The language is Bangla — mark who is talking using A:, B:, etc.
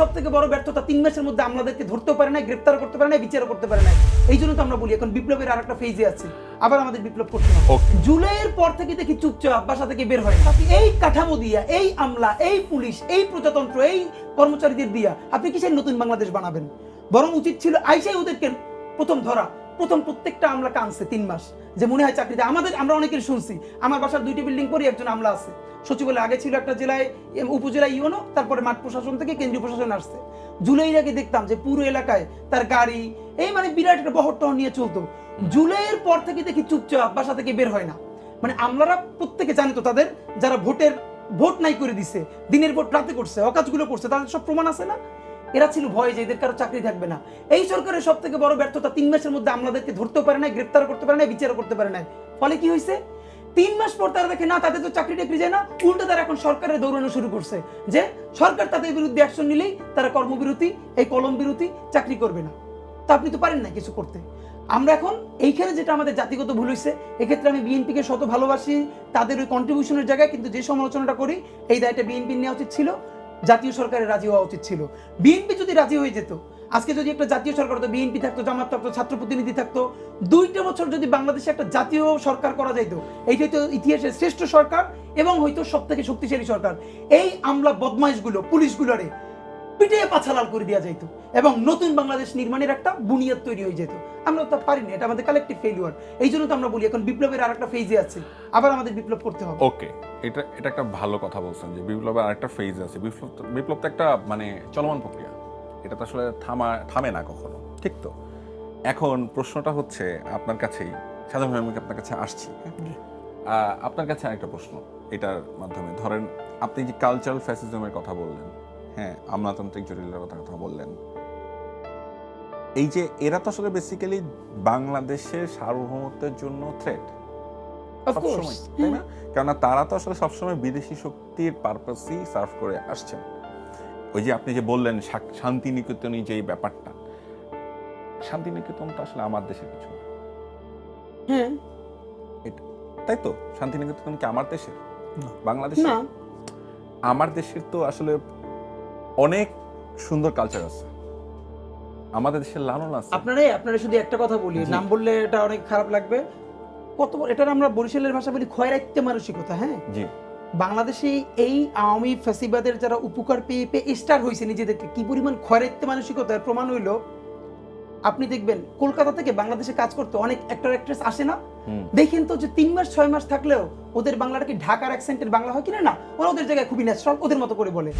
A: সব থেকে বড় ব্যর্থতা তিন মাসের মধ্যে আমাদেরকে ধরতেও পারে না গ্রেপ্তার করতে পারে না বিচারও করতে পারে না এই জন্য তো আমরা বলি এখন বিপ্লবের আর একটা ফেজে আছে। আবার আমাদের বিপ্লব করতে হবে। জুলাইয়ের পর থেকে দেখি চুপচাপ বাসা থেকে বের হয় আপনি এই কাঠামো দিয়া এই আমলা এই পুলিশ এই প্রজাতন্ত্র এই কর্মচারীদের দিয়া আপনি কিসের নতুন বাংলাদেশ বানাবেন? বরং উচিত ছিল আইসাই ওদেরকে প্রথম ধরা। প্রথম প্রত্যেকটা আমলা কানছে তিন মাস। যে মনে হয় চাকরিতে, আমাদের, আমরা অনেকের শুনছি, আমার বাসার দুইটি বিল্ডিং পরই একজন আমলা আছে। সচিবালয় আগে ছিল একটা জেলায় উপজেলা ইউনো, তারপরে মাঠ প্রশাসন থেকে কেন্দ্রীয় প্রশাসন আসছে। জুলাইয়ের আগে দেখতাম যে পুরো এলাকায় তার গাড়ি, এই মানে বিরাট একটা বহর টহর নিয়ে চলতো। জুলাইয়ের পর থেকে দেখি চুপচাপ বাসা থেকে বের হয় না। মানে আমলারা প্রত্যেকে জানে তো তাদের, যারা ভোটের, ভোট নাই করে দিছে, দিনের ভোট রাতে করছে, অকাজগুলো করছে, তাদের সব প্রমাণ আছে না? এরা ছিল ভয় যে এদের কারও চাকরি থাকবে না। এই সরকারের সব থেকে বড় ব্যর্থতা তিন মাসের মধ্যে আমলাদেরকে ধরতেও পারে না গ্রেপ্তার করতে পারে না বিচারও করতে পারে না ফলে কি হয়েছে? তিন মাস পর তারা দেখে, না, তাদের তো চাকরি টাকরি যায় না। উল্টো তারা এখন সরকারের দৌড়ানো শুরু করছে যে, সরকার তাদের বিরুদ্ধে অ্যাকশন নিলেই তারা কর্মবিরতি, এই কলম বিরতি চাকরি করবে না। তা আপনি তো পারেন না কিছু করতে। আমরা এখন এইখানে যেটা আমাদের জাতিগত ভুল হয়েছে, এক্ষেত্রে আমি বিএনপিকে শত ভালোবাসি, তাদের ওই কন্ট্রিবিউশনের জায়গায়, কিন্তু যে সমালোচনাটা করি, এই দায়টা বিএনপি নেওয়া উচিত ছিল। জাতীয় সরকারের রাজি হওয়া উচিত ছিল। বিএনপি যদি রাজি হয়ে যেত, আজকে যদি একটা জাতীয় সরকার হতো বিএনপি থাকতো, জামাত থাকতো, ছাত্র প্রতিনিধি থাকতো, দুইটা বছর যদি বাংলাদেশে একটা জাতীয় সরকার করা যাইতো, এইটা হয়তো ইতিহাসের শ্রেষ্ঠ সরকার এবং হয়তো সব থেকে শক্তিশালী সরকার। এই আমলা বদমাইশগুলো, পুলিশগুলোরে পিটিয়ে পাছালাল করে দেওয়া যাইতো এবং নতুন বাংলাদেশ নির্মাণের একটা বুনিয়াদ তৈরি হয়ে যেত। আমরা তো পারিনি এটা আমাদের কালেকটিভ ফেলিওর এই জন্য তো আমরা বলি এখন বিপ্লবের আর একটা ফেজে আছে। আবার আমাদের বিপ্লব করতে হবে।
B: ওকে এটা এটা একটা ভালো কথা বলছেন যে বিপ্লবের আরেকটা ফেজ আছে। বিপ্লব তো- বিপ্লব তো একটা মানে চলমান প্রক্রিয়া। এটা তো আসলে থামা থামে না কখনো। ঠিক তো? এখন প্রশ্নটা হচ্ছে আপনার কাছেই। সাধারণ আমি আপনার কাছে আসছি? আহ, আপনার কাছে আরেকটা প্রশ্ন এটার মাধ্যমে। ধরেন আপনি যে কালচারাল ফ্যাসিজমের কথা বললেন হ্যাঁ আমলাতান্ত্রিক জটিলতার কথা কথা বললেন। এই যে এরা তো আসলে বেসিক্যালি বাংলাদেশের সার্বভৌমত্বের জন্য থ্রেট সবসময় তাই না? কেননা তারা তো আসলে সবসময় বিদেশি শক্তির পারপাসই সার্ভ করে আসছেন। ওই যে আপনি যে বললেন শান্তিনিকেতনই শান্তিনিকেতনী যে ব্যাপারটা। শান্তিনিকেতন তো আসলে আমার দেশের কিছু না।
A: হ্যাঁ।
B: তাই তো? শান্তিনিকেতন কি আমার দেশের? বাংলাদেশ আমার দেশের তো আসলে অনেক সুন্দর কালচার আছে। আমাদের দেশের লালন আছে।
A: আপনারাই আপনারা শুধু একটা কথা বলি নাম বললে এটা অনেক খারাপ লাগবে। কত এটার আমরা বরিশালের ভাষা বলি খয়রাইত্যে মানসিকতা হ্যাঁ?
B: জি।
A: বাংলাদেশে এই আওয়ামী ফ্যাসিবাদের যারা উপকার পেয়ে পেয়ে স্টার হয়েছে নিজেদেরকে কি পরিমাণ খয়রাইত্যে মানসিকতার প্রমাণ হইল? আপনি দেখবেন কলকাতা থেকে বাংলাদেশে কাজ করতে অনেক অ্যাক্টর অ্যাক্ট্রেস আসে না? দেখেন তো যে তিন মাস ছয় মাস থাকলেও ওদের বাংলাটা কি ঢাকার অ্যাকসেন্টের বাংলা হয় কিনা না? ওরা ওদের জায়গায় খুবই ন্যাচারাল ওদের মতো করে বলে।